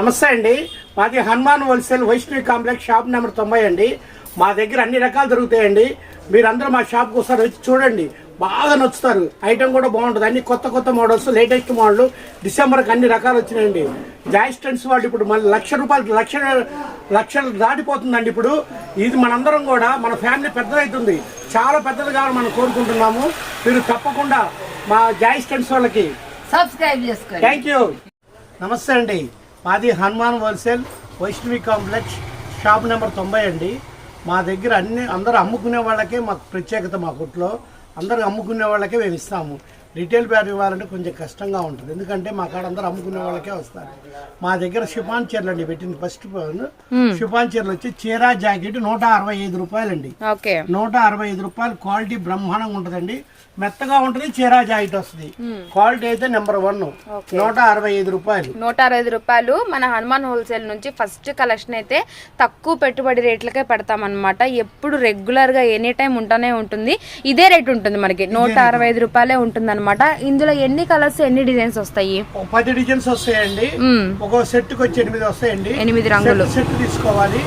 నమస్తే అండి. మాది Hanuman wholesale Vaishnavi complex shop number తొంభై అండి. మా దగ్గర అన్ని రకాలు దొరుకుతాయండి. మీరందరూ మా షాప్కి ఒకసారి వచ్చి చూడండి. బాగా నచ్చుతారు. ఐటమ్ కూడా బాగుంటుంది. అన్ని కొత్త కొత్త మోడల్స్ లేటెస్ట్ మోడల్. డిసెంబర్కి అన్ని రకాలు వచ్చినాయండి. జాయ్ స్టెంట్స్ వాళ్ళు ఇప్పుడు మళ్ళీ లక్ష రూపాయలు లక్ష లక్షలు దాటిపోతుందండి ఇప్పుడు. ఇది మనందరం కూడా మన ఫ్యామిలీ పెద్దదవుతుంది చాలా పెద్దది కావాలని మనం కోరుకుంటున్నాము. మీరు తప్పకుండా మా జాయ్ స్టెంట్స్ వాళ్ళకి సబ్స్క్రైబ్ చేసుకోండి. థ్యాంక్ యూ నమస్తే అండి. మాది Hanuman wholesale Vaishnavi complex shop number తొంభై అండి. మా దగ్గర అన్ని అందరూ అమ్ముకునే వాళ్ళకే మాకు ప్రత్యేకత మా కొట్లో. అందరూ అమ్ముకునే వాళ్ళకే మేము ఇస్తాము. రిటైల్ బ్యాగ్ ఇవ్వాలంటే కొంచెం కష్టంగా ఉంటుంది. ఎందుకంటే మా కాడ అందరూ అమ్ముకునే వాళ్ళకే వస్తారు. మా దగ్గర షిఫాన్ చీరలు అండి పెట్టింది. ఫస్ట్ షిఫాన్ చీరలు వచ్చి చీర జాకెట్ నూట అరవై ఐదు రూపాయలండి. నూట అరవై ఐదు రూపాయలు క్వాలిటీ బ్రహ్మాండంగా ఉంటుందండి. మెత్తగా ఉంటుంది చీరా జాకెట్ వస్తుంది. క్వాలిటీ అయితే నెంబర్ వన్ నూట అరవై ఐదు రూపాయలు. నూట అరవై రూపాయలు. మన హనుమాన్ హోల్సేల్ నుంచి ఫస్ట్ కలెక్షన్ అయితే తక్కువ పెట్టుబడి రేట్లకే పెడతామన్నమాట. ఎప్పుడు రెగ్యులర్గా ఎనీ టైం ఉంటూనే ఉంటుంది. ఇదే రేట్ ఉంటుంది మనకి. నూట అరవై ఐదు రూపాయలే ఉంటుంది అనమాట ఇందులో ఎన్ని కలర్స్ ఎన్ని డిజైన్స్ వస్తాయి? పది డిజైన్స్ వస్తాయండి. ఒక సెట్కి వచ్చి ఎనిమిది వస్తాయండి. ఎనిమిది రంగులు. సెట్ తీసుకోవాలి.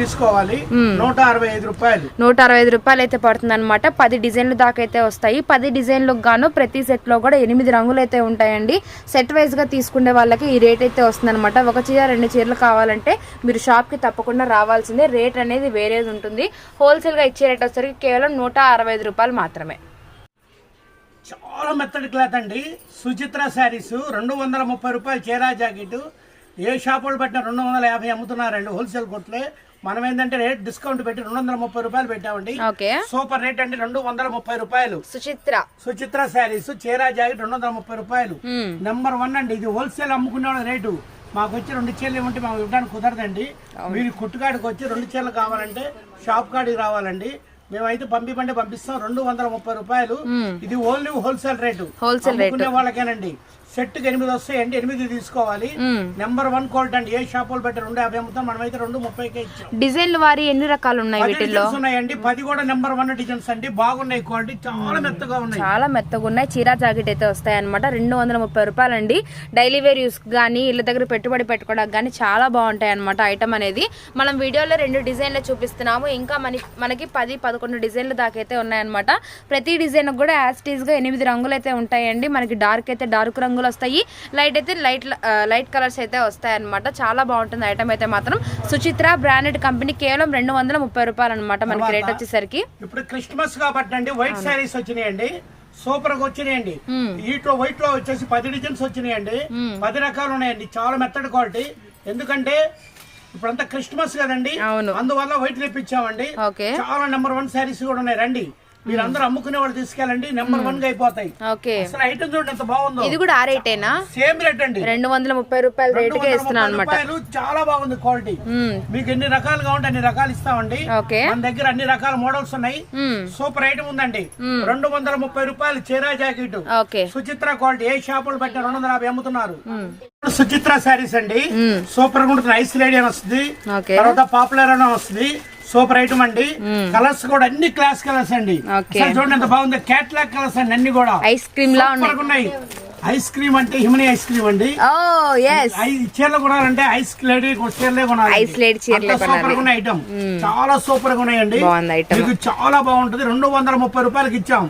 తీసుకోవాలి. నూట అరవై ఐదు రూపాయలు. నూట అరవై ఐదు రూపాయలు అయితే పడుతుంది అనమాట పది డిజైన్లు దాకా అయితే వస్తాయి. పది డిజైన్లకు గాను ప్రతి సెట్లో కూడా ఎనిమిది రంగులు అయితే ఉంటాయండి. సెట్ వైజ్గా తీసుకునే వాళ్ళకి ఈ రేట్ అయితే వస్తుందన్నమాట. ఒక చీర రెండు చీరలు కావాలంటే మీరు షాప్కి తప్పకుండా రావాల్సిందే. రేట్ అనేది వేరేది ఉంటుంది. హోల్సేల్గా ఇచ్చే రేట్ వచ్చేసరికి కేవలం నూట అరవై ఐదు రూపాయలు మాత్రమే. చాలా మెత్తడి క్లాత్ అండి. సుచిత్ర శారీస్ రెండు వందల ముప్పై రూపాయలు చీరా జాకెట్. ఏ షాపులు పెట్టినా రెండు వందల యాభై అమ్ముతున్నారండి హోల్సేల్ కొట్లే. మనం ఏంటంటే రేట్ డిస్కౌంట్ పెట్టి రెండు వందల ముప్పై రూపాయలు పెట్టామండి. సూపర్ రేట్ అండి రెండు వందల ముప్పై రూపాయలు. సుచిత్ర. సుచిత్ర శారీస్ చీరా జాకెట్ రెండు వందల ముప్పై రూపాయలు. నెంబర్ వన్ అండి ఇది హోల్సేల్ అమ్ముకునే రేటు మాకు వచ్చి రెండు చీరలు ఇవ్వంటే మాకు ఇవ్వడానికి కుదరదండి. మీరు కొట్టుకాడికి వచ్చి రెండు చీరలు కావాలంటే షాప్ కాడికి రావాలండి. మేమైతే పంపిపండి పంపిస్తాం రెండు వందల ముప్పై రూపాయలు ఇది only wholesale rate wholesale rate. వాళ్ళకేనండి. సెట్కి ఎనిమిది వస్తాయండి ఎనిమిది తీసుకోవాలి. నెంబర్ వన్ క్వాలిటీ అండి. ఏ షాపులు పెట్టి రెండు యాభై అమ్ముతాం మనమైతే రెండు ముప్పైకే ఇచ్చాం. డిజైన్లు వారి ఎన్ని రకాలు ఉన్నాయి వీటిల్లో? డిజైన్స్ ఉన్నాయండి. పది కూడా నెంబర్ వన్ డిజైన్స్ అండి. బాగున్నాయి క్వాలిటీ చాలా మెత్తగా ఉన్నాయి. చాలా మెత్తగా ఉన్నాయి. చీరా జాకెట్ అయితే వస్తాయి అనమాట రెండు వందల ముప్పై రూపాయలండి. డైలీ వేర్ యూస్ కానీ ఇళ్ళ దగ్గర పెట్టుబడి పెట్టుకోవడానికి కానీ చాలా బాగుంటాయి అనమాట ఐటమ్ అనేది. మనం వీడియోలో రెండు డిజైన్లు చూపిస్తున్నాము. ఇంకా మన మనకి పది పదకొండు డిజైన్లు దాకా అయితే ఉన్నాయన్నమాట. ప్రతి డిజైన్ కూడా యాజ్గా ఎనిమిది రంగులు అయితే ఉంటాయండి. మనకి డార్క్ అయితే డార్క్ రంగులు వస్తాయి. లైట్ అయితే లైట్ లైట్ కలర్స్ అయితే వస్తాయి అనమాట చాలా బాగుంటుంది ఐటమ్ అయితే మాత్రం. సుచిత్ర బ్రాండెడ్ కంపెనీ కేవలం రెండు వందల ముప్పై రూపాయలు అనమాట మనకి రేట్ వచ్చేసరికి. ఇప్పుడు క్రిస్మస్ కాబట్టి వైట్ శారీస్ వచ్చినాయండి. సూపర్గా వచ్చినాయండి. వీటిలో వైట్లో వచ్చేసి పది డిజైన్స్ వచ్చినాయండి. పది రకాలు ఉన్నాయండి. చాలా మెత్తడి క్వాలిటీ ఎందుకంటే ఇప్పుడంతా క్రిస్మస్ కదండి. అందువల్ల వైట్ తెప్పించామండి. ఓకే. చాలా నెంబర్ వన్ శారీస్ కూడా ఉన్నాయి. రండి. మీరందరూ అమ్ముకునే వాళ్ళు తీసుకెళ్ళండి. నెంబర్ వన్గా అయిపోతాయి. ఓకే. అసలు ఐటమ్ చూడండి ఎంత బాగుందో. ఇది కూడా ఆ రేటేనా సేమ్ రేట్ అండి. రెండు వందల ముప్పై రూపాయల రేటుకే వందల ఇస్తున్నాను అనమాట చాలా బాగుంది క్వాలిటీ మీకు ఎన్ని రకాలుగా ఉంటే అన్ని రకాలు ఇస్తామండి. ఓకే. మన దగ్గర అన్ని రకాల మోడల్స్ ఉన్నాయి. సూపర్ ఐటమ్ ఉందండి. రెండు వందల ముప్పై రూపాయలు చీరా జాకెట్ ఓకే. సుచిత్ర క్వాలిటీ ఏ షాపులు పెట్టిన రెండు వందల యాభై అమ్ముతున్నారు. సుచిత్ర శారీస్ అండి. సూపర్గా ఉంటుంది. ఐస్ లేడీ అని వస్తుంది. తర్వాత పాపులర్ అని వస్తుంది. సూపర్ ఐటమ్ అండి. కలర్స్ కూడా అన్ని క్లాస్ కలర్స్ అండి. చూడండి ఎంత బాగుంది. క్యాట్లాగ్ కలర్స్ అండి అన్ని కూడా. ఐస్ క్రీమ్ లా ఉన్నాయి. ఐస్ క్రీమ్ అంటే హిమని ఐస్ క్రీమ్ అండి. ఓ ఎస్ ఐ చీరలు కొనాలంటే ఐస్ లేడీ చీరలే కొనాలి ఐస్ లేడీ చీరలే అంత సూపర్ ఐటమ్. చాలా సూపర్గా ఉన్నాయండి. బాగుంది ఐటమ్. మీకు చాలా బాగుంటది. రెండు వందల ముప్పై రూపాయలకి ఇచ్చాం.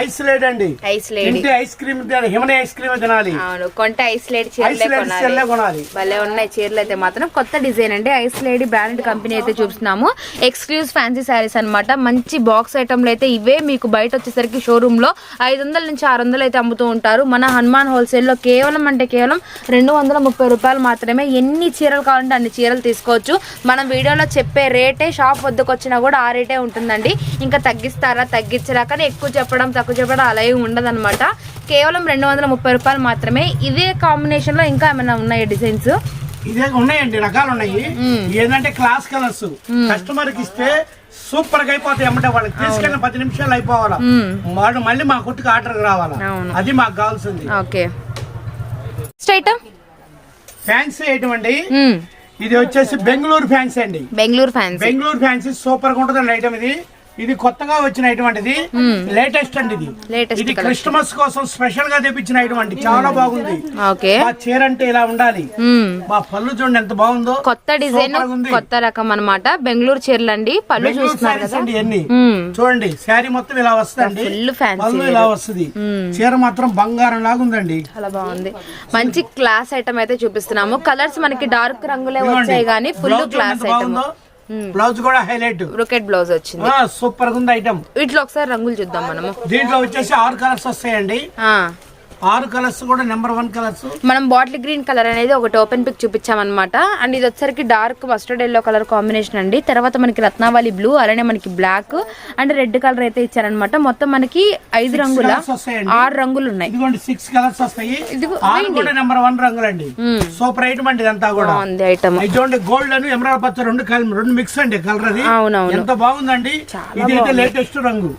ఐస్ లేడీ అండి. Ice lady. తింటే ఐస్ క్రీమ్ తినాలి హిమని ఐస్ క్రీమ్ తినాలి. అవును కొంటే ఐస్ లేడీ చీరలే కొనాలి. కొనాలి. భలే ఉన్నాయి చీరలు అయితే మాత్రం. కొత్త డిజైన్ అండి. ఐస్ లేడీ బ్రాండెడ్ కంపెనీ అయితే చూపిస్తున్నాము. ఎక్స్క్లూజివ్ ఫ్యాన్సీ శారీస్ అన్నమాట. మంచి బాక్స్ ఐటమ్లు అయితే ఇవే. మీకు బయట వచ్చేసరికి షోరూమ్లో ఐదు వందల నుంచి ఆరు వందలు అయితే అమ్ముతూ ఉంటారు. మన హనుమాన్ హనుమాన్ హోల్సేల్లో కేవలం అంటే కేవలం రెండు వందల ముప్పై రూపాయలు మాత్రమే ఎన్ని చీరలు కావాలంటే అన్ని చీరలు తీసుకోవచ్చు. మనం వీడియోలో చెప్పే రేటే షాప్ వద్దకు వచ్చినా కూడా ఆ రేటే ఉంటుందండి. ఇంకా తగ్గిస్తారా తగ్గించరా కానీ ఎక్కువ చెప్పడం తక్కువ చెప్పడం అలా ఏమి ఉండదన్నమాట. కేవలం రెండు వందల ముప్పై రూపాయలు మాత్రమే ఇదే కాంబినేషన్లో ఇంకా ఏమైనా ఉన్నాయి డిజైన్స్? ఇదే ఉన్నాయండి రకాలు ఉన్నాయి. ఏంటంటే క్లాస్ కలర్స్. కస్టమర్కి ఇస్తే సూపర్గా అయిపోతాయి అమ్మటే వాళ్ళకి. తీసుకెళ్ళిన పది నిమిషాలు అయిపోవాలా. వాడు మళ్ళీ మా కొట్టుకు ఆర్డర్ రావాలా. అది మాకు కావాల్సింది. ఓకే. ఫ్యాన్సీ ఐటమ్ అండి ఇది వచ్చేసి బెంగళూరు ఫ్యాన్సీ అండి. బెంగళూరు ఫ్యాన్సీ బెంగళూరు ఫ్యాన్సీ సూపర్గా ఉంటుంది ఐటమ్ ఇది. ఇది కొత్తగా వచ్చిన ఇటువంటిది లేటెస్ట్ అండి ఇది. ఇది. క్రిస్టమస్ కోసం స్పెషల్గా తెప్పించిన ఇటువంటి చాలా బాగుంది. మా చీర అంటే ఇలా ఉండాలి. మా పళ్ళు చూడండి ఎంత బాగుందో. కొత్త డిజైన్. కొత్త రకం అన్నమాట. బెంగళూరు చీరలు అండి. పళ్ళు చూస్తున్నారు. చూడండి శారీ మొత్తం ఇలా వస్తుంది పళ్ళు ఇలా వస్తుంది. చీర మాత్రం బంగారం లాగా ఉందండి. చాలా బాగుంది. మంచి క్లాస్ ఐటమ్ అయితే చూపిస్తున్నాము. కలర్స్ మనకి డార్క్ రంగులే. వచ్చాయి కానీ ఫుల్ క్లాస్ ఐటమ్. బ్లౌజ్ కూడా హైలైట్ బ్రొకెట్ బ్లౌజ్ వచ్చింది. సూపర్గా ఉంది ఐటమ్ వీటిలో ఒకసారి రంగులు చూద్దాం మనము. దీంట్లో వచ్చేసి ఆరు కలర్స్ వస్తాయండి. ఆరు కలర్స్ కూడా నెంబర్ వన్ కలర్స్. మనం బాటిల్ గ్రీన్ కలర్ అనేది ఒకటి ఓపెన్ పిక్ చూపించామన్నమాట. అండ్ ఇది వచ్చరికి dark mustard yellow colour combination అండి. తర్వాత మనకి రత్నావళి బ్లూ అలానే మనకి బ్లాక్ అండ్ రెడ్ కలర్ అయితే ఇచ్చారనమాట మొత్తం మనకి ఐదు రంగుల. ఆరు రంగులు ఉన్నాయి. ఇదిగోండి సిక్స్ కలర్స్ వస్తాయి. కూడా నెంబర్ వన్ రంగులండి. సూపర్ ఐటమ్ అండి ఇదంతా కూడా. బాగుంది ఐటమ్. చూడండి గోల్డ్ అని ఎమరాల్డ్ పచ్చ రెండు రెండు మిక్స్ అండి కలర్ అది. అవునవును. ఎంత బాగుందండి. ఇది అయితే లేటెస్ట్ రంగు.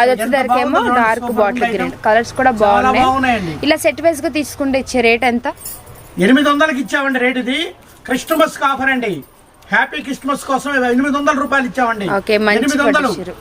అది వచ్చేసరికి ఏమో బాగుందో డార్క్ బాటిల్ గ్రీన్. కలర్స్ కూడా బాగున్నాయి. బాగున్నాయండి ఇలా సెట్ వైస్గా తీసుకుంటే ఇచ్చే రేట్ ఎంత? ఎనిమిది వందలకి ఇచ్చామండి రేట్ ఇది. క్రిస్టమస్ ఆఫర్ అండి. హ్యాపీ క్రిస్టమస్ కోసం ఎనిమిది వందల రూపాయలు ఇచ్చామండి. ఓకే మంచి పట్టు.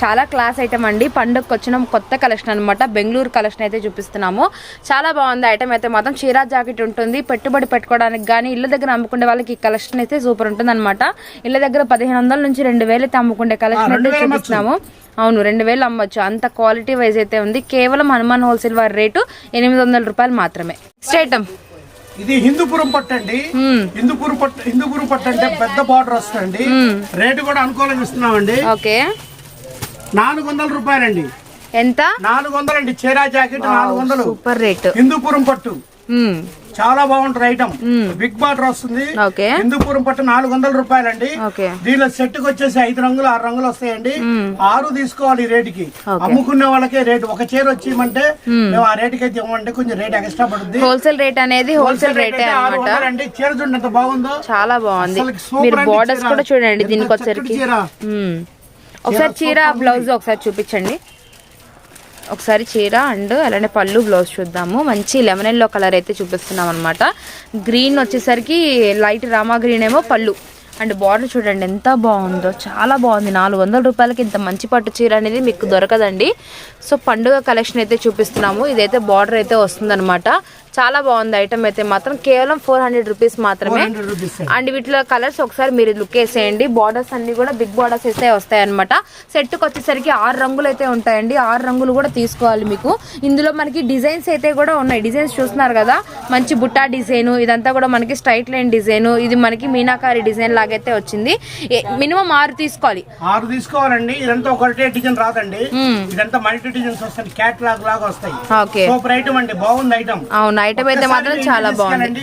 చాలా క్లాస్ ఐటమ్ అండి. పండుగకి వచ్చిన కొత్త కలెక్షన్ అన్నమాట. బెంగళూరు కలెక్షన్ అయితే చూపిస్తున్నాము. చాలా బాగుంది ఐటమ్ అయితే మాత్రం. చీరా జాకెట్ ఉంటుంది. పెట్టుబడి పెట్టుకోవడానికి కానీ ఇళ్ళ దగ్గర అమ్ముకునే వాళ్ళకి ఈ కలెక్షన్ అయితే సూపర్ ఉంటుంది అనమాట ఇళ్ళ దగ్గర పదిహేను వందల నుంచి రెండు వేలు అయితే అమ్ముకునే కలెక్షన్ అయితే చూపిస్తున్నాము. అవును రెండు వేలు అమ్మొచ్చు. అంత క్వాలిటీ వైజ్ అయితే ఉంది. కేవలం హనుమాన్ హోల్సేల్ వారి రేటు ఎనిమిది వందల రూపాయలు మాత్రమే. నెక్స్ట్ ఐటమ్ ఇది హిందూపురం పట్టు అండి. హిందూపురం పట్టు హిందూపురం పట్టు అంటే పెద్ద బార్డర్ వస్తుందండి. రేటు కూడా అనుకూలంగా ఇస్తున్నామండి. ఓకే. నాలుగు వందల రూపాయలండి. ఎంత? నాలుగు వందలండి. చీరా జాకెట్ నాలుగు వందలు. సూపర్ రేట్ హిందూపురం పట్టు. చాలా బాగుంటుంది ఐటమ్ బిగ్ బార్డర్ వస్తుంది. ఓకే. హిందూపురం పట్టు నాలుగు వందల రూపాయలండి. దీనిలో సెట్కి వచ్చేసి ఐదు రంగులు ఆరు రంగులు వస్తాయండి. ఆరు తీసుకోవాలి ఈ రేటుకి అమ్ముకునే వాళ్ళకే రేటు ఒక చీర వచ్చేయమంటే మేము. ఆ రేటుకి అయితే ఇవ్వమంటే కొంచెం రేట్ ఎక్స్ట్రా పడుద్ది. హోల్సేల్ రేట్ అనేది హోల్సేల్ రేటే వందలండి. చీర చూడండి ఎంత బాగుందో. చాలా బాగుంది. మీరు అండి బార్డర్స్. కూడా చూడండి దీనికి. మ్మ్. ఒకసారి చీర బ్లౌజ్ ఒకసారి చూపించండి. ఒకసారి చీర అండ్ అలానే పళ్ళు బ్లౌజ్ చూద్దాము. మంచి లెమన్ ఎల్లో కలర్ అయితే చూపిస్తున్నాం అనమాట గ్రీన్ వచ్చేసరికి లైట్ రామా గ్రీన్ ఏమో పళ్ళు. అండ్ బార్డర్ చూడండి ఎంత బాగుందో. చాలా బాగుంది. నాలుగు వందల రూపాయలకి ఇంత మంచి పట్టు చీర అనేది మీకు దొరకదండి. సో పండుగ కలెక్షన్ అయితే చూపిస్తున్నాము. ఇదైతే బార్డర్ అయితే వస్తుందన్నమాట. చాలా బాగుంది ఐటమ్ అయితే మాత్రం. కేవలం ఫోర్ హండ్రెడ్ రూపీస్ మాత్రమే. అండ్ వీటిలో కలర్స్ ఒకసారి మీరు లుక్ వేసేయండి బార్డర్స్ అన్ని కూడా బిగ్ బార్డర్స్ అయితే వస్తాయి అనమాట సెట్కి వచ్చేసరికి ఆరు రంగులు అయితే ఉంటాయండి. ఆరు రంగులు కూడా తీసుకోవాలి మీకు. ఇందులో మనకి డిజైన్స్ అయితే కూడా ఉన్నాయి. డిజైన్స్ చూస్తున్నారు కదా? మంచి బుట్టా డిజైన్. ఇదంతా కూడా మనకి స్ట్రైట్ లైన్ డిజైన్. ఇది మనకి మీనాకారి డిజైన్ లాగైతే వచ్చింది. మినిమం ఆరు తీసుకోవాలి. ఆరు తీసుకోవాలండి. ఇదంతా ఒకటే డిజైన్ రాదండి. ఇదంతా మల్టీ డిజైన్స్ వస్తాయి. లాగ్ లాగా వస్తాయి. ఓకే. ఐటమ్ అండి. బాగుంది ఐటమ్ అవును ఐటమ్ అయితే మాత్రం చాలా బాగుంది.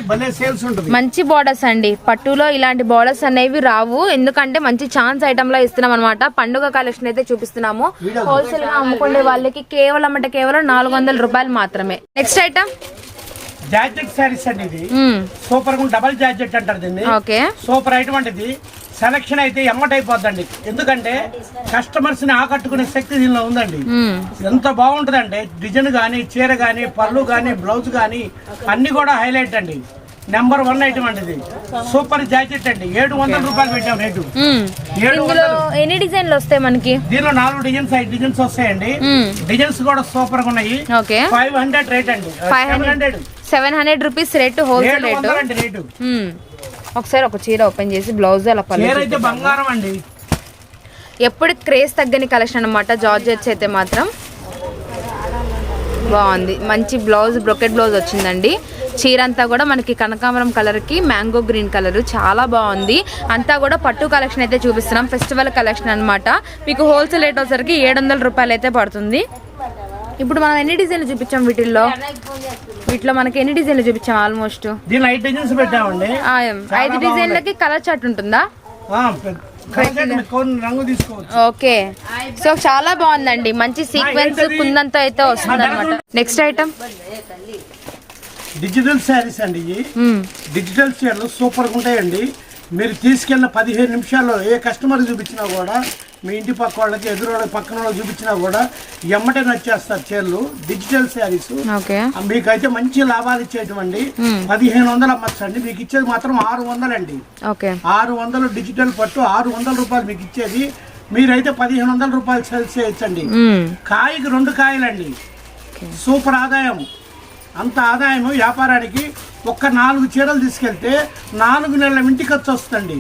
మంచి బార్డర్స్ అండి. పట్టులో ఇలాంటి బార్డర్స్ అనేవి రావు. ఎందుకంటే మంచి ఛాన్స్ ఐటమ్లో ఇస్తున్నాం అనమాట పండుగ కలెక్షన్ అయితే చూపిస్తున్నాము. హోల్సేల్గా అమ్ముకునే వాళ్ళకి కేవలం అంటే కేవలం నాలుగు వందల రూపాయలు మాత్రమే. నెక్స్ట్ ఐటమ్ శారీస్ అండి ఇది. సూపర్ డబల్ జాకెట్ అంటారు దీన్ని. ఓకే సూపర్ ఐటమ్ అంటే సెలక్షన్ అయితే ఎమ్మటైపోద్దండి. ఎందుకంటే కస్టమర్స్ని ఆకట్టుకునే శక్తి దీనిలో ఉందండి. ఎంత బాగుంటుందంటే డిజైన్ గానీ చీర గానీ పళ్ళు గానీ బ్లౌజ్ గానీ అన్ని కూడా హైలైట్ అండి. నెంబర్ వన్ ఐటమ్ అండి ఇది సూపర్ జాకెట్ అండి. ఏడు వందల రూపాయలు పెట్టాం రేటు. ఎన్ని డిజైన్లు వస్తాయి మనకి? దీనిలో నాలుగు డిజైన్స్ ఐదు డిజైన్స్ వస్తాయండి. డిజైన్స్ కూడా సూపర్గా ఉన్నాయి ఓకే. ఫైవ్ హండ్రెడ్ రేట్ అండి. Five seven hundred seven hundred rupees rate wholesale rate ఒకసారి ఒక చీర ఓపెన్ చేసి బ్లౌజ్ అలా పళ్ళు బంగారం అండి. ఎప్పుడు క్రేజ్ తగ్గని కలెక్షన్ అనమాట జార్జెట్స్ అయితే మాత్రం బాగుంది. మంచి బ్లౌజ్ బ్రొకెట్ బ్లౌజ్ వచ్చిందండి. చీర అంతా కూడా మనకి కనకాంబరం కలర్కి మ్యాంగో గ్రీన్ కలర్ చాలా బాగుంది. అంతా కూడా పట్టు కలెక్షన్ అయితే చూపిస్తున్నాం. ఫెస్టివల్ కలెక్షన్ అన్నమాట. మీకు హోల్సేల్ రేట్ వచ్చేసరికి ఏడు వందల రూపాయలు అయితే పడుతుంది. ఇప్పుడు మనం ఎన్ని డిజైన్లు చూపించాం వీటిల్లో? వీటిలో మనకి ఎన్ని డిజైన్లు చూపించాం ఆల్మోస్ట్? ఐదు డిజైన్స్ పెట్టామండి. ఐదు డిజైన్లకి కలర్ చార్ట్ ఉంటుందా? ఓకే. సో చాలా బాగుందండి. మంచి సీక్వెన్స్ కుందంతా అయితే వస్తుంది అనమాట నెక్స్ట్ ఐటమ్ డిజిటల్ శారీస్ అండి డిజిటల్ చీరలు సూపర్గా ఉంటాయండి. మీరు తీసుకెళ్ళిన పదిహేను నిమిషాల్లో ఏ కస్టమర్ చూపించినా కూడా మీ ఇంటి పక్క వాళ్ళకి ఎదురు వాళ్ళకి పక్కన వాళ్ళకి చూపించినా కూడా ఎమ్మటే నచ్చేస్తారు చీరలు. డిజిటల్ శారీస్ మీకైతే మంచి లాభాలు ఇచ్చేటువంటి పదిహేను వందలు అమ్మచ్చండి. మీకు ఇచ్చేది మాత్రం ఆరు వందలండి. ఆరు వందలు డిజిటల్ పట్టు ఆరు వందల రూపాయలు మీకు ఇచ్చేది. మీరైతే పదిహేను వందల రూపాయలు సేల్ చేయొచ్చండి. కాయకి రెండు కాయలండి. సూపర్ ఆదాయం. అంత ఆదాయం వ్యాపారానికి ఒక్క నాలుగు చీరలు తీసుకెళ్తే నాలుగు నెలల ఇంటి ఖర్చు వస్తుంది.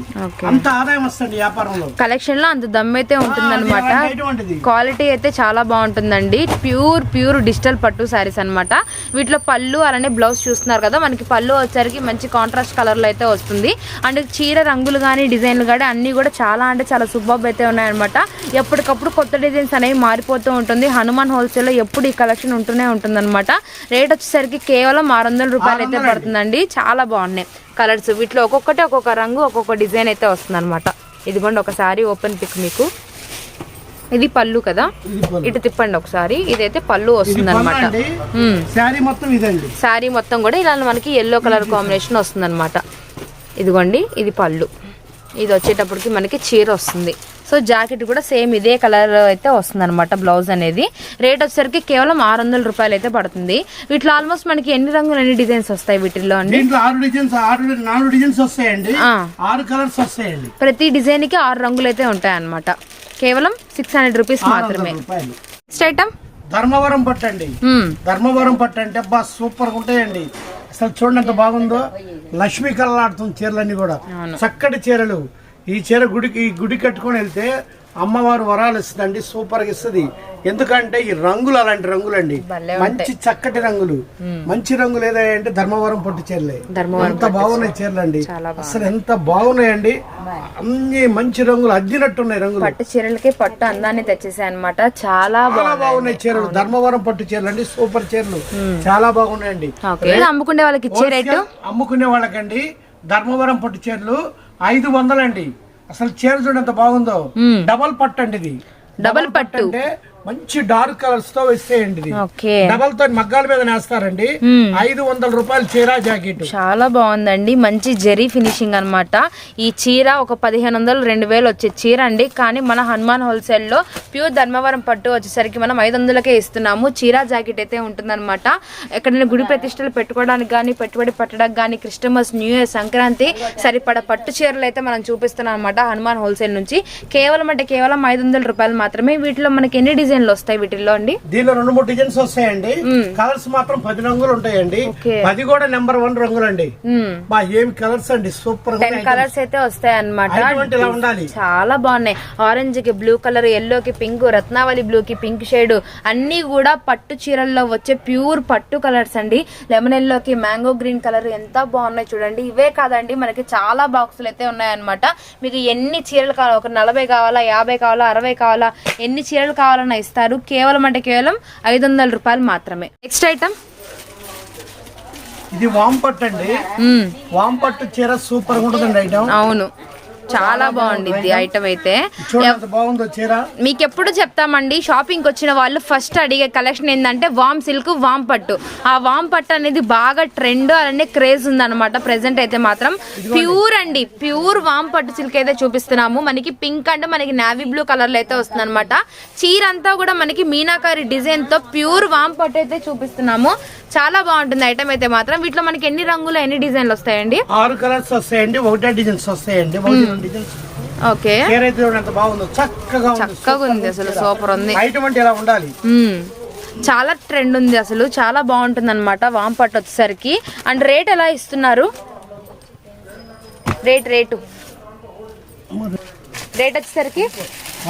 అంత ఆదాయం వస్తుంది వ్యాపారంలో. కలెక్షన్లో అంత దమ్ అయితే ఉంటుందన్నమాట. అది ఎటువంటిది క్వాలిటీ అయితే చాలా బాగుంటుందండి. ప్యూర్ ప్యూర్ డిజిటల్ పట్టు శారీస్ అన్నమాట. వీటిలో పళ్ళు అలానే బ్లౌజ్ చూస్తున్నారు కదా మనకి పళ్ళు వచ్చరికి మంచి కాంట్రాస్ట్ కలర్లో అయితే వస్తుంది. అండ్ చీర రంగులు కానీ డిజైన్లు కానీ అన్ని కూడా చాలా అంటే చాలా సూపర్ అయితే ఉన్నాయన్నమాట. ఎప్పటికప్పుడు కొత్త డిజైన్స్ అనేవి మారిపోతూ ఉంటుంది. హనుమాన్ హోల్సేల్లో ఎప్పుడు ఈ కలెక్షన్ ఉంటూనే ఉంటుందన్నమాట. రేట్ వచ్చేసరికి కేవలం ఆరు వందల రూపాయలు అయితే పడుతుందండి చాలా బాగున్నాయి. కలర్స్ వీటిలో ఒక్కొక్కటి ఒక్కొక్క రంగు ఒక్కొక్క డిజైన్ అయితే వస్తుంది ఇదిగోండి ఒకసారి ఓపెన్ పిక్ మీకు. ఇది పళ్ళు కదా. ఇటు తిప్పండి ఒకసారి. ఇదైతే పళ్ళు వస్తుంది అనమాట శారీ మొత్తం ఇదండి. శారీ మొత్తం కూడా ఇలా మనకి ఎల్లో కలర్ కాంబినేషన్ వస్తుంది అనమాట ఇదిగోండి ఇది పళ్ళు. ఇది వచ్చేటప్పటికి మనకి చీర వస్తుంది. సో జాకెట్ కూడా సేమ్ ఇదే కలర్ అయితే వస్తుంది అనమాట బ్లౌజ్ అనేది. రేట్ వచ్చేసరికి కేవలం ఆరు వందల రూపాయలు అయితే పడుతుంది. వీటిలో ఆల్మోస్ట్ మనకి ఎన్ని రంగులు ఎన్ని డిజైన్స్ వస్తాయి వీటిల్లో అండి? ఆరు డిజైన్స్ ఆరు నాలుగు డిజైన్స్ వస్తాయండి. ఆ. ఆరు కలర్స్ వస్తాయండి. ప్రతి డిజైన్కి ఆరు రంగులు అయితే ఉంటాయి అనమాట కేవలం సిక్స్ హండ్రెడ్ రూపీస్ మాత్రమే. Next item? ధర్మవరం పట్టండి ధర్మవరం పట్టు అంటే బా సూపర్ ఉంటాయండి. అసలు చూడండి ఎంత బాగుందో. లక్ష్మీ కళ్ళాడుతుంది చీరలన్నీ కూడా. చక్కటి చీరలు. ఈ చీర గుడికి ఈ గుడి కట్టుకొని వెళ్తే అమ్మవారు వరాలు ఇస్తుందండి సూపర్గా ఇస్తుంది. ఎందుకంటే ఈ రంగులు అలాంటి రంగులండి. భలే మంచి చక్కటి రంగులు. మంచి రంగులు ఏదంటే ధర్మవరం పట్టు చీరలే. ఎంత బాగున్నాయి చీరలండి. చాలా అసలు ఎంత బాగున్నాయండి. అన్ని మంచి రంగులు అద్దినట్టున్నాయి రంగులు. పట్టు చీరలకి పట్టు అందాన్ని తెచ్చేసాయి అనమాట చాలా బాగుంది బాగున్నాయి. చీరలు. ధర్మవరం పట్టు చీరలు అండి సూపర్ చీరలు. చాలా బాగున్నాయండి. అమ్ముకునే వాళ్ళకి ఇచ్చే రేటు? హోల్సేల్ అమ్ముకునే వాళ్ళకండి. ధర్మవరం పట్టు చీరలు. ఐదు వందలండి. అసలు చీర చూడండి ఎంత బాగుందో. డబల్ పట్టు అండి ఇది. డబల్ పట్టు. అంటే మంచి డార్క్ కలర్స్తో వేసేయండి డబల్తో మగ్గాల మీద నేస్తారండి. ఐదు వందల రూపాయలు చీర జాకెట్. చాలా బాగుందండి. మంచి జరీ ఫినిషింగ్ అన్నమాట. ఈ చీర ఒక పదిహేను వందలు రెండు వేలు వచ్చే చీర అండి. కానీ మన హనుమాన్ హోల్సేల్లో ప్యూర్ ధర్మవరం పట్టు వచ్చేసరికి మనం ఐదు వందలకే ఇస్తున్నాము. చీర జాకెట్ అయితే ఉంటుందన్నమాట. ఎక్కడైనా గుడి ప్రతిష్టలు పెట్టుకోవడానికి కానీ పెట్టుబడి పెట్టడానికి కానీ క్రిస్టమస్ న్యూ ఇయర్ సంక్రాంతి సరిపడ పట్టు చీరలు అయితే మనం చూపిస్తున్నాం అనమాట హనుమాన్ హోల్సేల్ నుంచి. కేవలం అంటే కేవలం ఐదు వందల రూపాయలు మాత్రమే. వీటిలో మనకి ఎన్ని డిజైన్లు వస్తాయి వీటిల్లో అండి? దీనిలో రెండు మూడు డిజైన్స్ వస్తాయండి. కలర్స్ మాత్రం పది రంగులు ఉంటాయండి. పది కూడా నెంబర్ వన్ రంగులు అండి. బా ఏమి కలర్స్ అండి? సూపర్ కలర్స్ అయితే వస్తాయి ఉండాలి? చాలా బాగున్నాయి. ఆరెంజ్కి బ్లూ కలర్ ఎల్లో కి పింక్ రత్నావళి బ్లూ కి పింక్ షేడ్ అన్ని కూడా పట్టు చీరల్లో వచ్చే ప్యూర్ పట్టు కలర్స్ అండి. లెమన్ ఎల్లో కి మ్యాంగో గ్రీన్ కలర్ ఎంత బాగున్నాయి చూడండి. ఇవే కాదండి మనకి చాలా బాక్సులు అయితే ఉన్నాయన్నమాట. మీకు ఎన్ని చీరలు కావాలా? ఒక నలభై కావాలా? యాభై కావాలా? అరవై కావాలా? ఎన్ని చీరలు కావాలన్నా ఇస్తారు కేవలం అంటే కేవలం ఐదు వందల రూపాయలు మాత్రమే. నెక్స్ట్ ఐటమ్ ఇది వామ్ పట్టు అండి వామ్ పట్టు చీర సూపర్గా ఉంటుందండి ఐటమ్ అవును. చాలా బాగుండిద్ది ఐటమ్ అయితే. మీకు ఎప్పుడు చెప్తామండి షాపింగ్కి వచ్చిన వాళ్ళు ఫస్ట్ అడిగే కలెక్షన్ ఏంటంటే వామ్ సిల్క్ వామ్ పట్టు. ఆ వామ్ పట్టు అనేది బాగా ట్రెండ్ అలానే క్రేజ్ ఉందన్నమాట. ప్రెసెంట్ అయితే మాత్రం ప్యూర్ అండి. ప్యూర్ వామ్ పట్టు సిల్క్ అయితే చూపిస్తున్నాము. మనకి పింక్ అండ్ మనకి నావీ బ్లూ కలర్లో అయితే వస్తుంది అనమాట చీర అంతా కూడా మనకి మీనాకారి డిజైన్తో ప్యూర్ వామ్ పట్టు అయితే చూపిస్తున్నాము. చాలా బాగుంటుంది ఐటమ్ అయితే మాత్రం. వీటిలో మనకి ఎన్ని రంగులు ఎన్ని డిజైన్లు వస్తాయండి? ఆరు కలర్స్ వస్తాయండి ఒకటే డిజైన్స్ వస్తాయండి. Designs okay. చీర అయితే చూడండి ఎంత బాగుందో చక్కగా ఉంది చక్కగా ఉంది అసలు సూపర్ ఉంది. ఐటమ్ అంటే ఇలా ఉండాలి? మ్మ్. చాలా ట్రెండ్ ఉంది అసలు చాలా బాగుంటుంది అనమాట వామ్ పట్టు వచ్చేసరికి. అండ్ రేట్ ఎలా ఇస్తున్నారు? Rate rate. రేట్ వచ్చేసరికి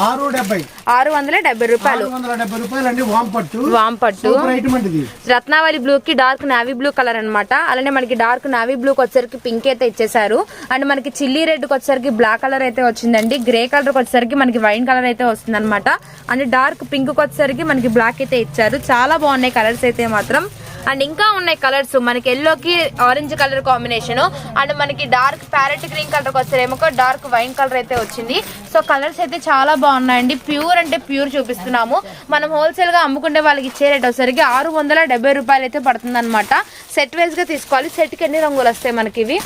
ఆరు డెబ్బై ఆరు వందల డెబ్బై రూపాయలు. ఆరు వందల డెబ్బై రూపాయలు అండి వామ్ పట్టు. వామ్ పట్టు. సూపర్ ఐటమ్ అండి ఇది. రత్నావళి బ్లూ కి డార్క్ నావీ బ్లూ కలర్ అన్నమాట. అలానే మనకి డార్క్ నావీ బ్లూ వచ్చేసరికి పింక్ అయితే ఇచ్చేసారు అండ్ మనకి చిల్లీ రెడ్ వచ్చేసరికి బ్లాక్ కలర్ అయితే వచ్చిందండి. గ్రే కలర్ వచ్చేసరికి మనకి వైన్ కలర్ అయితే వస్తుంది అనమాట అండ్ డార్క్ పింక్ వచ్చేసరికి మనకి బ్లాక్ అయితే ఇచ్చారు. చాలా బాగున్నాయి కలర్స్ అయితే మాత్రం. అండ్ ఇంకా ఉన్నాయి కలర్స్. మనకి ఎల్లోకి ఆరెంజ్ కలర్ కాంబినేషన్ అండ్ మనకి డార్క్ ప్యారెట్ గ్రీన్ కలర్ వచ్చేమో డార్క్ వైన్ కలర్ అయితే వచ్చింది. సో కలర్స్ అయితే చాలా బాగున్నాయండి. ప్యూర్ అంటే ప్యూర్ చూపిస్తున్నాము. మనం హోల్సేల్గా అమ్ముకునే వాళ్ళకి ఇచ్చే రేట్ వచ్చేసరికి ఆరు వందల డెబ్బై రూపాయలు అయితే పడుతుంది అనమాట సెట్ వైజ్గా తీసుకోవాలి. సెట్కి ఎన్ని రంగులు వస్తాయి మనకి ఇవి?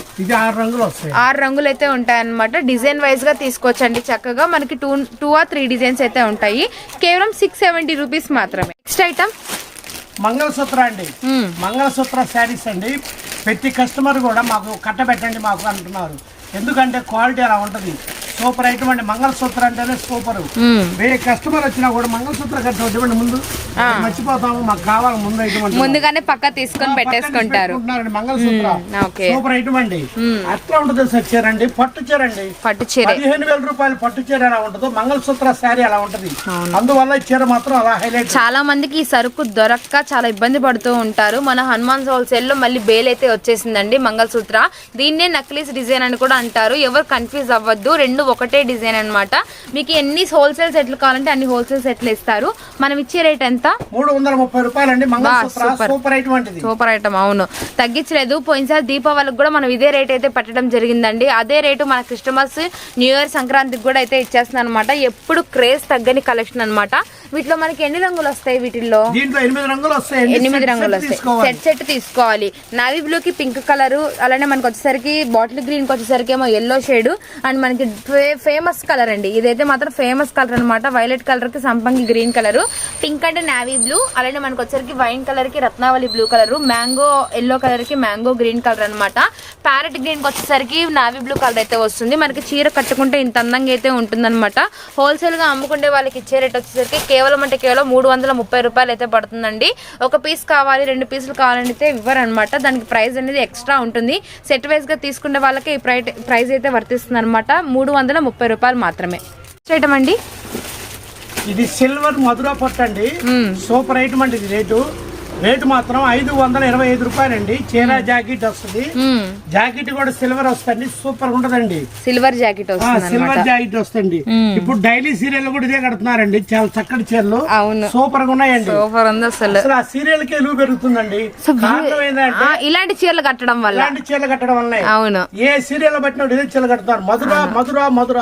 ఆరు రంగులు వస్తాయి. ఆరు రంగులు అయితే ఉంటాయి అనమాట డిజైన్ వైజ్గా తీసుకోవచ్చండి చక్కగా. మనకి two two or three designs అయితే ఉంటాయి. కేవలం సిక్స్ సెవెంటీ రూపీస్ మాత్రమే. నెక్స్ట్ ఐటమ్ మంగళసూత్ర అండి. మంగళసూత్ర శారీస్ అండి. ప్రతి కస్టమర్ కూడా మాకు కట్టబెట్టండి మాకు అంటున్నారు. ఎందుకంటే క్వాలిటీ అలా ఉంటుంది. సూపర్ ఐటమ్ అండి. మంగళసూత్రం అంటేనే సూపర్. వేరే కస్టమర్ వచ్చినా కూడా మంగళసూత్రం కట్టడం ఇవ్వండి ముందు. మర్చిపోతాము మాకు కావాలి ముందు ఐటమ్ ముందుగానే పక్క తీసుకొని పెట్టేసుకుంటారు. మంగళసూత్ర. సూపర్ ఐటమ్ అండి. అట్లా ఉంటుంది సార్ చీర అండి పట్టు చీర అండి పట్టు చీర. పదిహేను వేల రూపాయలు పట్టు చీర ఎలా ఉంటుందో మంగళసూత్ర శారీ అలా ఉంటది. అందువల్ల చీర మాత్రం అలా హైలైట్ చాలా మందికి ఈ సరుకు దొరక్క చాలా ఇబ్బంది పడుతూ ఉంటారు. మన హనుమాన్ హోల్సేల్లో మళ్ళీ బేల్ అయితే వచ్చేసిందండి మంగళసూత్ర. దీన్నే నక్లీస్ డిజైన్ అని కూడా అంటారు. ఎవరు కన్ఫ్యూజ్ అవ్వద్దు. రెండు ఒకటే డిజైన్ అన్నమాట. మీకు ఎన్ని హోల్సేల్ సెట్లు కావాలంటే అన్ని హోల్సేల్ సెట్లు ఇస్తారు. మనం ఇచ్చే రేట్ ఎంత? మూడు వందల ముప్పై రూపాయలు సూపర్. సూపర్ ఐటమ్ అంటిది. సూపర్ ఐటమ్ అవును. తగ్గించలేదు. పోయినసారి దీపావళికి కూడా మనం ఇదే రేట్ అయితే పెట్టడం జరిగిందండి. అదే రేటు మన క్రిస్టమస్ న్యూ ఇయర్ సంక్రాంతికి కూడా అయితే ఇచ్చేస్తున్నాం అనమాట ఎప్పుడు క్రేజ్ తగ్గని కలెక్షన్ అన్నమాట. వీటిలో మనకి ఎన్ని రంగులు వస్తాయి వీటిల్లో? దీంట్లో ఎనిమిది రంగులు ఎనిమిది వస్తాయి. సెట్ సెట్ తీసుకోవాలి. నావీ బ్లూ కి పింక్ కలర్ అలానే మనకి వచ్చేసరికి బాటిల్ గ్రీన్కి వచ్చేసరికి ఏమో ఎల్లో షేడ్ అండ్ మనకి ఫేమస్ కలర్ అండి. ఇదైతే మాత్రం ఫేమస్ కలర్ అన్నమాట. వైలెట్ కలర్కి సంపంగి గ్రీన్ కలర్ పింక్ అంటే నావీ బ్లూ అలానే మనకి వచ్చేసరికి వైన్ కలర్కి రత్నావళి బ్లూ కలర్ మ్యాంగో ఎల్లో కలర్కి మ్యాంగో గ్రీన్ కలర్ అన్నమాట. ప్యారెట్ గ్రీన్కి వచ్చేసరికి నావీ బ్లూ కలర్ అయితే వస్తుంది. మనకి చీర కట్టుకుంటే ఇంత అందంగా అయితే ఉంటుందన్నమాట. హోల్సేల్గా అమ్ముకుంటే వాళ్ళకి ఇచ్చే రేట్ వచ్చేసరికి కేవలం అంటే కేవలం మూడు వందల ముప్పై రూపాయలు అయితే పడుతుందండి. ఒక పీస్ కావాలి రెండు పీసులు కావాలంటే ఇవ్వరనమాట. దానికి ప్రైస్ అనేది ఎక్స్ట్రా ఉంటుంది. సెట్ వైజ్గా తీసుకునే వాళ్ళకి ఈ ప్రైస్ అయితే వర్తిస్తుంది అనమాట మూడు వందల ముప్పై రూపాయలు మాత్రమే. ఐటమ్ అండి. ఇది సిల్వర్ మధురా పట్టు అండి. మ్మ్. సూపర్ ఐటమ్ అండి ఇది రేటు. రేటు మాత్రం ఐదు వందల ఇరవై ఐదు రూపాయలండి. చీర జాకెట్ వస్తుంది. జాకెట్ కూడా సిల్వర్ వస్తుంది సూపర్ ఉంటదండి. సిల్వర్ జాకెట్ సిల్వర్ జాకెట్ వస్తుంది. ఇప్పుడు డైలీ సీరియల్ కూడా ఇదే కడుతున్నారండి. చాలా చక్కటి చీరలు. సూపర్గా ఉన్నాయండి. సూపర్ ఉంది అసలు. ఆ సీరియల్కి ఎలుగు పెరుగుతుందండి. ఇలాంటి చీరలు కట్టడం వల్ల. ఇలాంటి చీరలు కట్టడం వల్ల అవును. ఏ సీరియల్ పట్టినప్పుడు ఇదే చీరలు కడుతున్నారు. మధుర మధుర మధుర.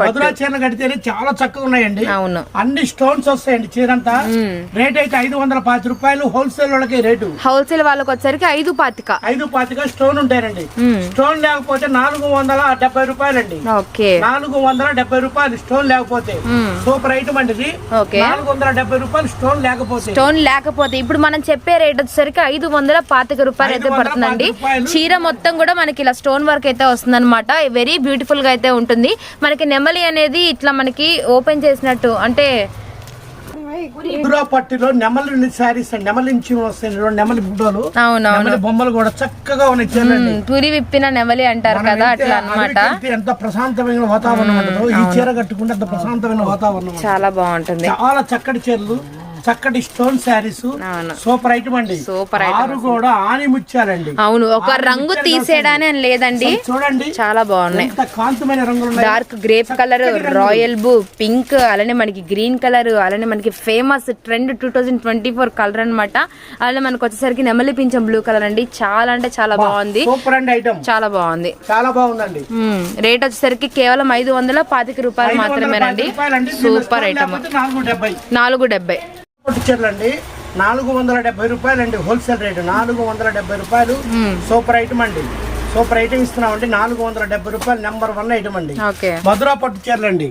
పట్టు. మధుర చీరలు కడితేనే చాలా చక్కగా ఉన్నాయండి. అవును. అన్ని స్టోన్స్ వస్తాయండి చీరంతా. రేట్ అయితే ఐదు వందల పాతి రూపాయలు. హోల్సేల్ వాళ్ళకి రేటు హోల్సేల్ వాళ్ళకి వచ్చేసరికి ఐదు పాతిక. ఐదు పాతిక స్టోన్ ఉంటాయండి. స్టోన్ లేకపోతే నాలుగు వందల డెబ్బై రూపాయలండి. ఓకే. నాలుగు వందల డెబ్బై రూపాయలు స్టోన్ లేకపోతే. సూపర్ ఐటమ్ అండి ఇది. నాలుగు వందల డెబ్బై రూపాయలు స్టోన్ లేకపోతే. స్టోన్ లేకపోతే. ఇప్పుడు మనం చెప్పే రేట్ వచ్చేసరికి ఐదు వందల పాతిక రూపాయలు అయితే 500 పడుతుందండి. చీర మొత్తం కూడా మనకి ఇలా స్టోన్ వర్క్ అయితే వస్తుంది అనమాట వెరీ బ్యూటిఫుల్గా అయితే ఉంటుంది. మనకి నెమలి అనేది ఇట్లా మనకి ఓపెన్ చేసినట్టు అంటే పట్టిలో నెమలి శారీస్ అండి నెమలి నెమలి బుడ్డలు నెమలి బొమ్మలు కూడా చక్కగా ఉన్నాయి చీరలండి. పురి విప్పిన నెమలి అంటారు కదా అట్లా వెళ్తే ఎంత ప్రశాంతమైన వాతావరణం ఉంటుందో. ఈ చీర కట్టుకుంటే అంత ప్రశాంతమైన వాతావరణం. చాలా బాగుంటుంది. చాలా చక్కటి చీరలు. చక్కటి స్టోన్ శారీస్. సూపర్ ఐటమ్ అండి. సూపర్ ఆరు కూడా ఆని ముత్యాలండి. అవును ఒక రంగు తీసేయడానే లేదండి. చూడండి. చాలా బాగున్నాయి. కాంతమైన రంగులు dark grape colour royal blue pink అలానే మనకి గ్రీన్ కలర్ అలానే మనకి famous trend two thousand twenty four colour అనమాట అలానే మనకి వచ్చేసరికి నెమలి పింఛం బ్లూ కలర్ అండి. చాలా అంటే చాలా బాగుంది. సూపర్ అండి ఐటమ్. చాలా బాగుంది. చాలా బాగుందండి. రేట్ వచ్చేసరికి కేవలం ఐదు వందల పాతిక రూపాయలు మాత్రమేనండి. Super item. నాలుగు డెబ్బై. చీరలండి నాలుగు వందల డెబ్బై రూపాయలు అండి హోల్సేల్ రేటు. నాలుగు వందల డెబ్బై రూపాయలు సూపర్ ఐటమ్ అండి. సూపర్ ఐటమ్ ఇస్తున్నామండి. నాలుగు వందల డెబ్బై రూపాయలు నెంబర్ వన్ ఐటమ్ అండి. మధురా పట్టు చీరలండి.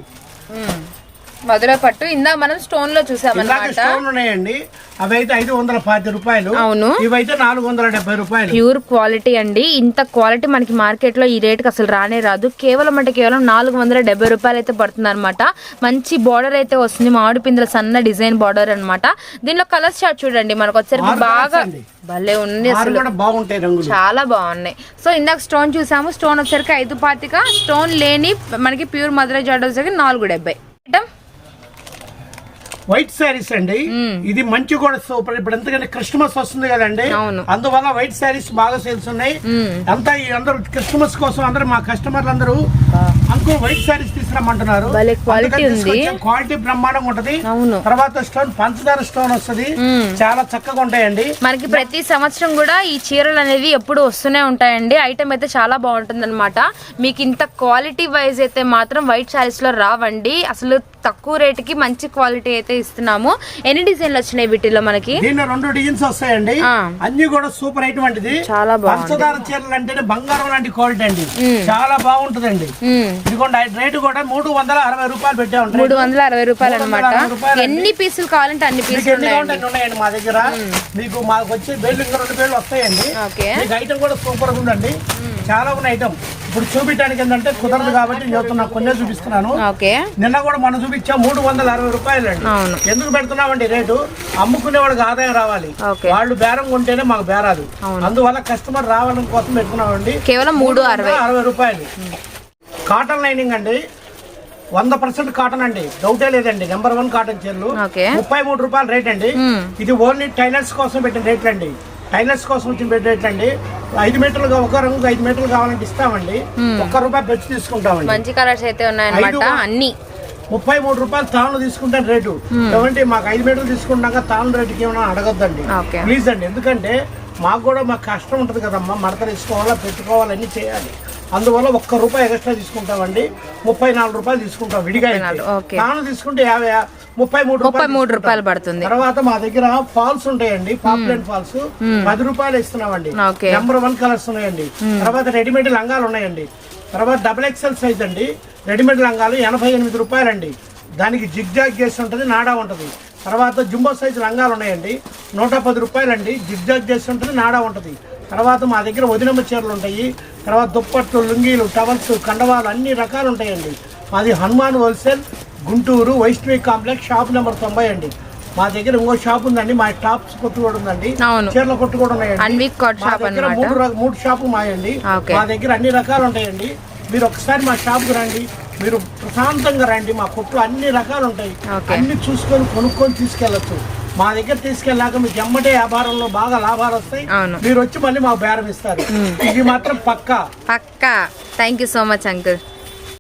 మధుర పట్టు. ఇందా మనం స్టోన్లో ఇలాగే చూసామన్నమాట స్టోన్ ఉన్నాయండి. అవి అయితే ఐదు వందల పాతి రూపాయలు. అవును. ఇవైతే నాలుగు వందల డెబ్బై రూపాయలు. ప్యూర్ క్వాలిటీ అండి. ఇంత క్వాలిటీ మనకి మార్కెట్లో ఈ రేట్కి అసలు రానే రాదు. కేవలం అంటే కేవలం నాలుగు వందల డెబ్బై రూపాయలు అయితే పడుతుంది అనమాట మంచి బార్డర్ అయితే వస్తుంది. మామిడి పిందెల సన్న డిజైన్ బార్డర్ అన్నమాట. దీనిలో కలర్ చార్ట్ చూడండి. మనకు వచ్చరికి ఆరు బాగా. భలే ఉంది అసలు. బాగుంటాయి చాలా బాగున్నాయి. సో ఇందాక స్టోన్ చూసాము. స్టోన్ వచ్చరికి ఐదు పాతిక. స్టోన్ లేని మనకి ప్యూర్ మధురై జాడ వచ్చరికి నాలుగు డెబ్బై. వైట్ శారీస్ అండి. ఇది మంచి కూడా సూపర్. ఇప్పుడు ఎందుకంటే క్రిస్మస్ వస్తుంది కదండి. అందువల్ల వైట్ శారీస్ బాగా సేల్స్ ఉన్నాయి. అంతా అందరూ క్రిస్మస్ కోసం అందరూ మా కస్టమర్లు అందరూ అంకుల్ వైట్ శారీస్ తీసుకురమ్మంటున్నారు. క్వాలిటీ బ్రహ్మాండంగా ఉంటది. అవును. తర్వాత స్టోన్ పంచదార స్టోన్ వస్తది. చాలా చక్కగా ఉంటాయండి. మనకి ప్రతి సంవత్సరం కూడా ఈ చీరలు అనేది ఎప్పుడు వస్తూనే ఉంటాయండి. ఐటమ్ అయితే చాలా బాగుంటుంది మీకు ఇంత క్వాలిటీ వైజ్ అయితే మాత్రం వైట్ శారీస్లో రావండి. అసలు తక్కువ రేటుకి మంచి క్వాలిటీ అయితే ఇస్తున్నాము. ఎన్ని డిజైన్లు వచ్చినాయి వీటిలో మనకి? దీనిలో రెండు డిజైన్స్ వస్తాయండి. అన్ని కూడా సూపర్ ఐటమ్ అంటిది చాలా పంచదార చీరలు అంటేనే బంగారం లాంటి క్వాలిటీ అండి. చాలా బాగుంటదండి. ఇదిగోండి రేటు కూడా మూడు వందల అరవై రూపాయలు పెట్టాము. మూడు వందల అరవై రూపాయలు మూడు వందల అనమాట అరవై రూపాయలు అండి. ఎన్ని పీసులు కావాలంటే అన్ని పీసులు ఉన్నాయండి. మా దగ్గర. మీకు మాకు వచ్చే బేళ్ళు ఇంకా రెండు బేళ్ళు వస్తాయండి. ఐటమ్ కూడా సూపర్ ఉందండి. చాలా ఉన్న ఐటమ్ ఇప్పుడు చూపించడానికి ఏంటంటే కుదరదు కాబట్టి నేను చెప్తున్నా కొన్నే చూపిస్తున్నాను. ఓకే. నిన్న కూడా మనం చూపించా మూడు వందల అరవై రూపాయలు అండి. అవును. ఎందుకు పెడుతున్నామండి రేటు? అమ్ముకునేవాడికి ఆదాయం రావాలి. ఓకే. వాళ్ళు బేరం కొంటేనే మాకు అవును. అందువల్ల కస్టమర్ రావడం కోసం పెట్టుకున్నామండి. కేవలం మూడు అరవై. అరవై రూపాయలు. కాటన్ లైనింగ్ అండి. వంద పర్సెంట్ కాటన్ అండి. డౌటే లేదండి. నెంబర్ వన్ కాటన్ చీరలు. ముప్పై మూడు రూపాయల రేట్ అండి. ఇది ఓన్లీ టైలర్స్ కోసం పెట్టిన రేట్లు అండి. టైలర్స్ కోసం వచ్చిన రేట్లు అండి ఐదు మీటర్లుగా ఒక రంగు ఐదు మీటర్లు కావాలంటే ఇస్తామండి. ఒక్క రూపాయి పెంచి తీసుకుంటామండి. మంచి కలర్స్ అయితే ఉన్నాయన్నమాట అన్ని. ముప్పై మూడు రూపాయలు తాను తీసుకుంటే రేటు. ఏమంటే మాకు ఐదు మీటర్లు తీసుకున్నాక తాను రేటుకి ఏమైనా అడగొద్దండి. ఓకే. ప్లీజ్ అండి ఎందుకంటే మాకు కూడా మాకు కష్టం ఉంటుంది కదమ్మా మడత తీసుకోవాలా పెట్టుకోవాలి అన్ని చేయాలి. అందువల్ల ఒక్క రూపాయి ఎక్స్ట్రా తీసుకుంటామండి. ముప్పై నాలుగు రూపాయలు తీసుకుంటాం విడిగా. తాను తీసుకుంటే యాభై ముప్పై మూడు ముప్పై మూడు. రూపాయలు పడుతుంది. తర్వాత మా దగ్గర ఫాల్స్ ఉంటాయండి పాపులర్ ఫాల్స్. పది రూపాయలు ఇస్తున్నామండి. నెంబర్ వన్ కలర్స్ ఉన్నాయండి. తర్వాత రెడీమేడ్ లంగాలు ఉన్నాయండి. తర్వాత డబుల్ ఎక్సెల్ సైజ్ అండి. రెడీమేడ్ లంగాలు ఎనభై ఎనిమిది రూపాయలండి. దానికి జిగ్ జాగ్ చేసి ఉంటుంది నాడా ఉంటుంది. తర్వాత జుంబో సైజ్ లంగాలు ఉన్నాయండి. నూట పది రూపాయలండి. జిగ్ జాగ్ చేసి ఉంటుంది నాడా ఉంటుంది. తర్వాత మా దగ్గర వదినమ్మ చీరలు ఉంటాయి. తర్వాత దుప్పట్లు లుంగీలు టవల్స్ కండవాలు అన్ని రకాలు ఉంటాయండి. మాది Hanuman wholesale Guntur Vaishnavi complex shop number తొంభై అండి. మా దగ్గర ఇంకో షాప్ ఉందండి మా టాప్స్ కొట్టు కూడా ఉందండి. చీరల కొట్టు కూడా ఉన్నాయండి. మా దగ్గర. మూడు మూడు షాపు మాయండి. మా దగ్గర అన్ని రకాలు ఉంటాయండి. మీరు ఒకసారి మా షాప్కి రండి. మీరు ప్రశాంతంగా రండి. మా కొట్లు అన్ని రకాలు ఉంటాయి. అన్ని చూసుకొని కొనుక్కొని తీసుకెళ్ళచ్చు. మా దగ్గర తీసుకెళ్ళాక మీకు ఎమ్మటే వ్యాపారంలో బాగా లాభాలు వస్తాయి. మీరు వచ్చి మళ్ళీ మాకు బేరం ఇస్తారు. ఇది మాత్రం పక్కా. పక్కా. Thank you so much uncle